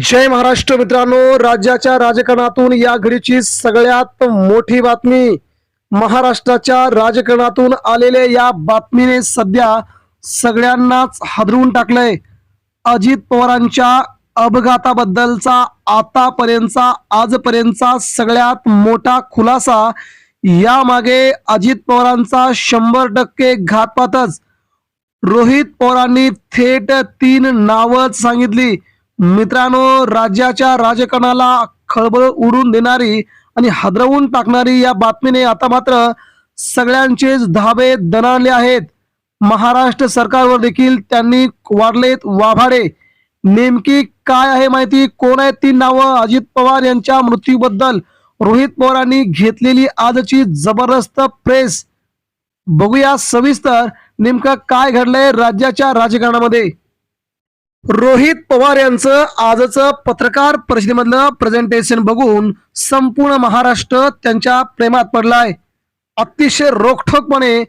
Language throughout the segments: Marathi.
जय महाराष्ट्र मित्रांनो राज्याच्या राजकारणातून या घडीची सगळ्यात मोठी बातमी महाराष्ट्राच्या राजकारणातून आलेल्या या बातमीने सध्या सगळ्यांनाच हादरवून टाकलंय. अजित पवारांच्या अपघाताबद्दलचा आतापर्यंतचा आजपर्यंतचा सगळ्यात मोठा खुलासा यामागे अजित पवारांचा शंभर टक्के घातपातच. रोहित पवारांनी थेट तीन नावं सांगितली. मित्रांनो राज्याच्या राजकारणाला खळबळ उडून देणारी आणि हादरवून टाकणारी या बातमीने आता मात्र सगळ्यांचेच धाबे दणाले आहेत. महाराष्ट्र सरकारवर देखील त्यांनी वाढलेत वाभाडे. नेमकी काय आहे माहिती? कोण आहेत ती नावं? अजित पवार यांच्या मृत्यूबद्दल रोहित पवारांनी घेतलेली आजची जबरदस्त प्रेस. बघूया सविस्तर नेमकं काय घडलंय राज्याच्या राजकारणामध्ये. रोहित पवार यांचं आजचं पत्रकार परिषदेमधलं प्रेझेंटेशन बघून संपूर्ण महाराष्ट्र त्यांच्या प्रेमात पडलाय. अतिशय रोखठोकपणे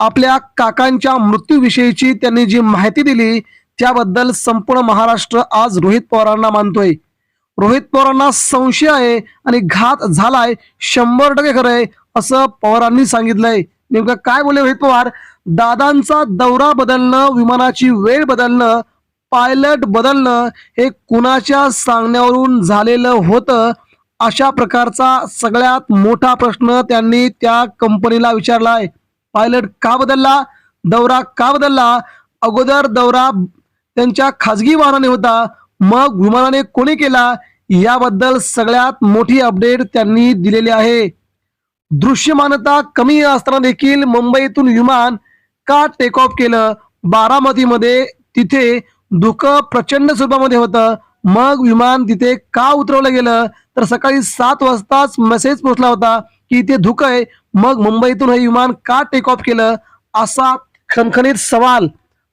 आपल्या काकांच्या मृत्यूविषयीची त्यांनी जी माहिती दिली त्याबद्दल संपूर्ण महाराष्ट्र आज रोहित पवारांना मानतोय. रोहित पवारांना संशय आहे आणि घात झालाय शंभर टक्के खरंय असं पवारांनी सांगितलंय. नेमकं काय बोलले रोहित पवार? दादांचा दौरा बदलणं विमानाची वेळ बदलणं पायलट बदलणं हे कुणाच्या सांगण्यावरून झालेलं होतं? अशा प्रकारचा सगळ्यात मोठा प्रश्न त्यांनी त्या कंपनीला विचारलाय. पायलट का बदलला? दौरा का बदलला? अगोदर दौरा त्यांच्या खाजगी वाहनाने होता मग विमानाने कोणी केला? याबद्दल सगळ्यात मोठी अपडेट त्यांनी दिलेली आहे. दृश्यमानता कमी असताना देखील मुंबईतून विमान का टेक ऑफ केलं? बारामतीमध्ये तिथे धुकं प्रचंड स्वरूपामध्ये होतं. मग विमान तिथे का उतरवलं गेलं? तर सकाळी सात वाजताच मेसेज पोहोचला होता की इथे धुकं आहे. मग मुंबईतून हे विमान का टेक ऑफ केलं? असा खणखणीत सवाल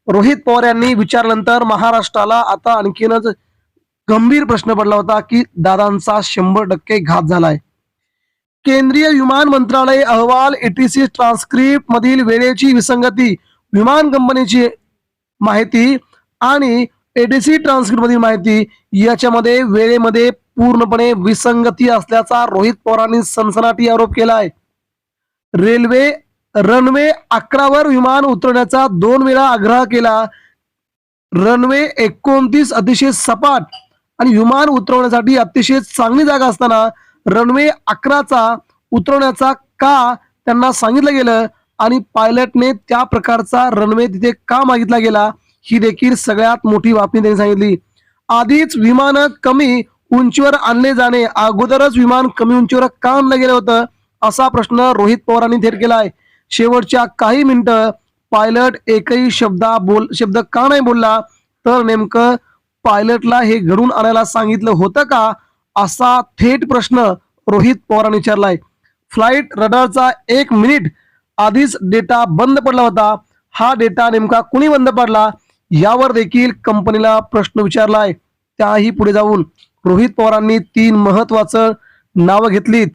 रोहित पवार यांनी विचारल्यानंतर महाराष्ट्राला आता आणखीनच गंभीर प्रश्न पडला होता की दादांचा शंभर टक्के घात झालाय. केंद्रीय विमान मंत्रालय अहवाल एटीसी ट्रान्स्क्रिप्ट मधील वेळेची विसंगती विमान कंपनीची माहिती आणि एडीसी ट्रान्सक्रिप्ट मधील माहिती याच्यामध्ये वेळेमध्ये पूर्णपणे विसंगती असल्याचा रोहित पवारांनी सनसनाटी आरोप केलाय रेल्वे रनवे अकरावर विमान उतरण्याचा दोन वेळा आग्रह केला. रनवे एकोणतीस अतिशय सपाट आणि विमान उतरवण्यासाठी अतिशय चांगली जागा असताना रनवे अकराचा उतरवण्याचा का त्यांना सांगितलं गेलं आणि पायलटने त्या प्रकारचा रनवे तिथे का मागितला गेला? ही देखील सगळ्यात मोठी बातमी त्यांनी सांगितली. आधीच विमानं कमी उंचीवर आणले जाणे अगोदरच विमान कमी उंचीवर का आणलं गेलं होतं असा प्रश्न रोहित पवारांनी थेट केलाय. शेवटच्या काही मिनिटं पायलट एकही शब्दा बोल शब्द का नाही बोलला? तर नेमकं पायलटला हे घडून आणायला सांगितलं होतं का? असा थेट प्रश्न रोहित पवारांनी विचारलाय. फ्लाईट रडारचा एक मिनिट आधीच डेटा बंद पडला होता. हा डेटा नेमका कुणी बंद पडला? यावर देखील कंपनीला प्रश्न विचारलाय. त्याही पुढे जाऊन रोहित पवारांनी तीन महत्वाचं नावं घेतलीत.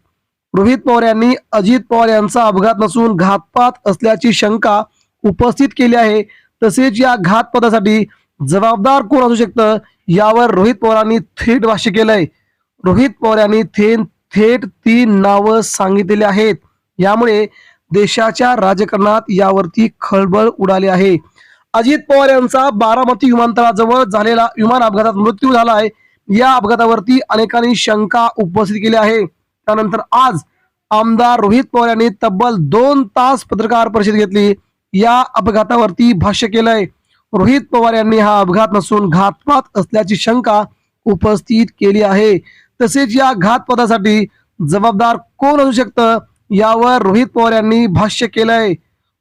रोहित पवार यांनी अजित पवार यांचा अपघात नसून घातपात असल्याची शंका उपस्थित केली आहे. तसेच या घातपातासाठी जबाबदार कोण असू शकतं यावर रोहित पवारांनी थेट भाष्य केलंय. रोहित पवार यांनी थेट थेट तीन नावं सांगितलेली आहेत. यामुळे देशाच्या राजकारणात यावरती खळबळ उडाली आहे. अजित पवार यांचा बारामती विमानतळाजवळ झालेला विमान अपघातात मृत्यू झाला आहे. या अपघातावरती अनेकांनी शंका उपस्थित केली आहे. त्यानंतर आज आमदार रोहित पवार यांनी तब्बल दोन तास पत्रकार परिषद घेतली. या अपघातावरती भाष्य केलंय. रोहित पवार यांनी हा अपघात नसून घातपात असल्याची शंका उपस्थित केली आहे. तसेच या घातपातासाठी जबाबदार कोण असू शकतं यावर रोहित पवार यांनी भाष्य केलंय.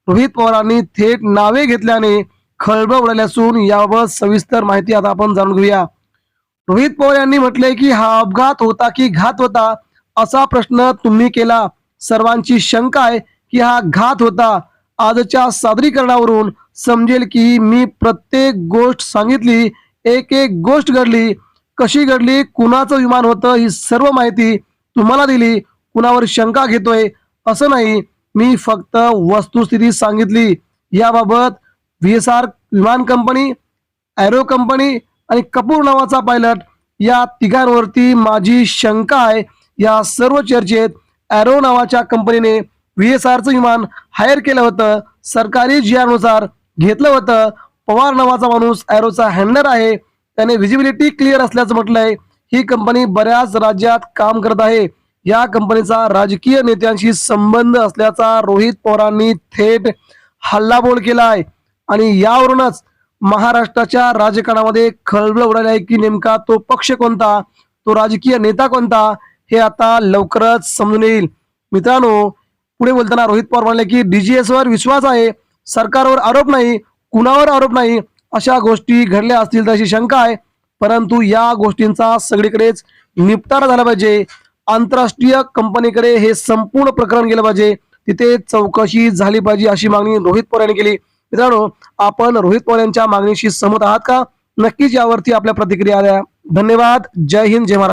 रोहित पवारांनी थेट नावे घेतल्याने खळबळ उडाली असून याबाबत सविस्तर माहिती आता आपण जाणून घेऊया. रोहित पवार यांनी म्हटलंय की हा अपघात होता की घात होता असा प्रश्न तुम्ही केला. सर्वांची शंका आहे की हा घात होता. आजच्या सादरीकरणावरून समजेल की मी प्रत्येक गोष्ट सांगितली एक एक गोष्ट घडली. कशी घडली कुणाचं विमान होतं ही सर्व माहिती तुम्हाला दिली. कुणावर शंका घेतोय असं नाही. मी फक्त वस्तुस्थिती सांगितली. याबाबत व्ही एस आर विमान कंपनी ॲरो कंपनी आणि कपूर नावाचा पायलट या तिघांवरती माझी शंका आहे. या सर्व चर्चेत ॲरो नावाच्या कंपनीने व्ही एस आरचं विमान हायर केलं होतं. सरकारी जी घेतलं होतं. पवार नावाचा माणूस ॲरोचा हँडलर आहे. त्याने व्हिजिबिलिटी क्लिअर असल्याचं म्हटलंय. ही कंपनी बऱ्याच राज्यात काम करत आहे. या कंपनीचा राजकीय नेत्यांशी संबंध असल्याचा रोहित पवारांनी थेट हल्लाबोल केला आहे आणि यावरूनच महाराष्ट्राच्या राजकारणामध्ये खळबळ उडाली आहे की नेमका तो पक्ष कोणता तो राजकीय नेता कोणता हे आता लवकरच समजून येईल. मित्रांनो पुढे बोलताना रोहित पवार म्हणाले की डीजीएस वर विश्वास आहे सरकारवर आरोप नाही कुणावर आरोप नाही अशा गोष्टी घडल्या असतील तर अशी शंका आहे परंतु या गोष्टींचा सगळीकडेच निपटारा झाला पाहिजे. आंतरराष्ट्रीय कंपनीकडे हे संपूर्ण प्रकरण गेलं पाहिजे तिथे चौकशी झाली पाहिजे अशी मागणी रोहित पवार यांनी केली. मित्रांनो आपण रोहित पवार यांच्या मागणीशी सहमत आहात का? नक्कीच यावरती आपल्या प्रतिक्रिया द्या. धन्यवाद. जय हिंद जय महाराष्ट्र.